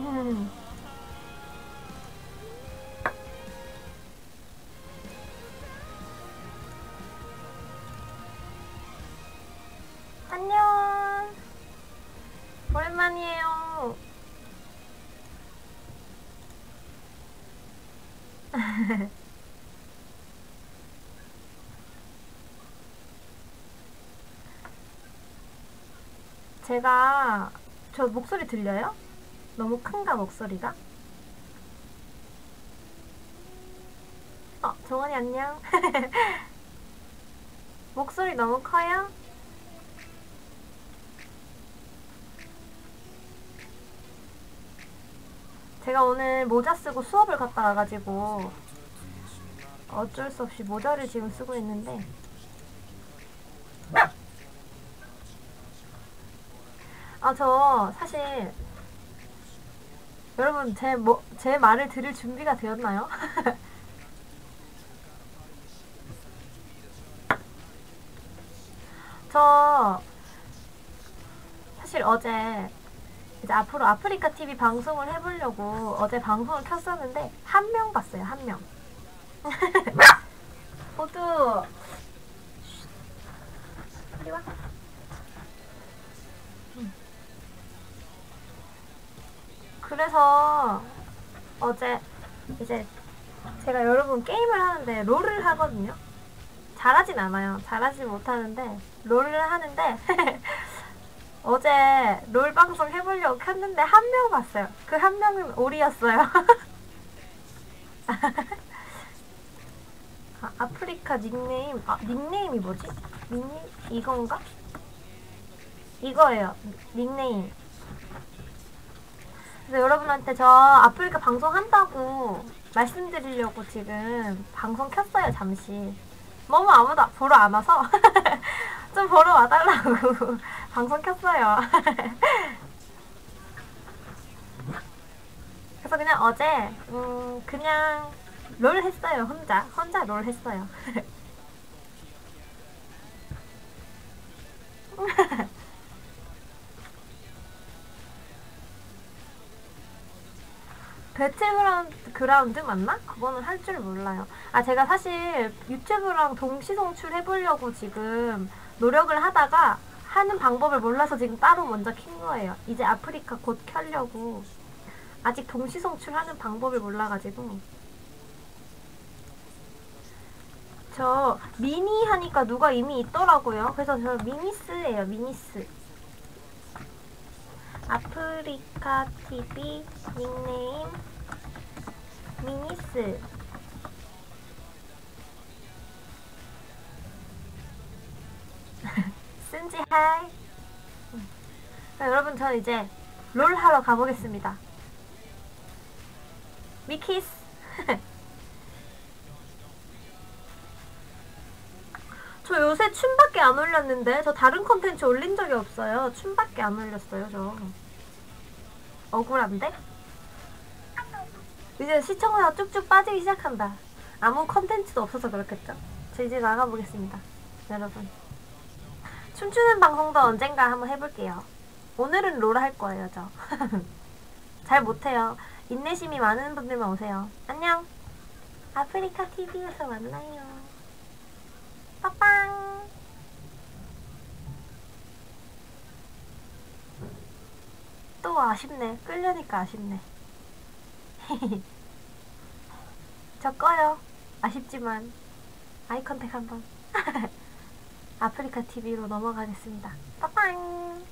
음. 안녕. 오랜만이에요. 제가 저 목소리 들려요? 너무 큰가 목소리가? 어, 정원이 안녕. 목소리 너무 커요? 제가 오늘 모자 쓰고 수업을 갔다 와가지고 어쩔 수 없이 모자를 지금 쓰고 있는데 아 저 사실 여러분 제, 뭐, 제 말을 들을 준비가 되었나요? 저 사실 어제 이제 앞으로 아프리카 TV 방송을 해보려고 어제 방송을 켰었는데 한 명 봤어요 한 명. 모두 이리 와. 그래서 어제 이제 제가 여러분 게임을 하는데 롤을 하거든요. 잘하진 않아요. 잘하진 못하는데 롤을 하는데 어제 롤 방송 해보려고 켰는데 한 명 봤어요. 그 한 명은 오리였어요. 아, 아프리카 닉네임 아 닉네임이 뭐지? 닉네임 이건가? 이거예요. 닉네임. 그래서 여러분한테 저 아프리카 방송 한다고 말씀드리려고 지금 방송 켰어요 잠시. 너무 아무도 보러 안 와서 좀 보러 와달라고 방송 켰어요. 그래서 그냥 어제 음 그냥 롤 했어요 혼자 혼자 롤 했어요. 배틀그라운드 그라운드 맞나? 그거는 할 줄 몰라요. 아 제가 사실 유튜브랑 동시 송출 해보려고 지금 노력을 하다가 하는 방법을 몰라서 지금 따로 먼저 킨 거예요. 이제 아프리카 곧 켜려고 아직 동시 송출하는 방법을 몰라가지고 저 미니 하니까 누가 이미 있더라고요. 그래서 저 미니스예요. 미니스. 아프리카 TV 닉네임 미니스. 쓴지 하이. 음. 자, 여러분 저는 이제 롤 하러 가보겠습니다. 미키스. 저 요새 춤밖에 안 올렸는데 저 다른 컨텐츠 올린 적이 없어요. 춤밖에 안 올렸어요 저. 억울한데? 이제 시청자가 쭉쭉 빠지기 시작한다. 아무 컨텐츠도 없어서 그렇겠죠? 저 이제 나가보겠습니다. 여러분. 춤추는 방송도 언젠가 한번 해볼게요. 오늘은 롤 할 거예요 저. 잘 못해요. 인내심이 많은 분들만 오세요. 안녕. 아프리카 TV에서 만나요. 빠빵. 또 아쉽네. 끌려니까 아쉽네 저 꺼요. 아쉽지만 아이 컨택 한번. 아프리카 TV로 넘어가겠습니다. 빠빵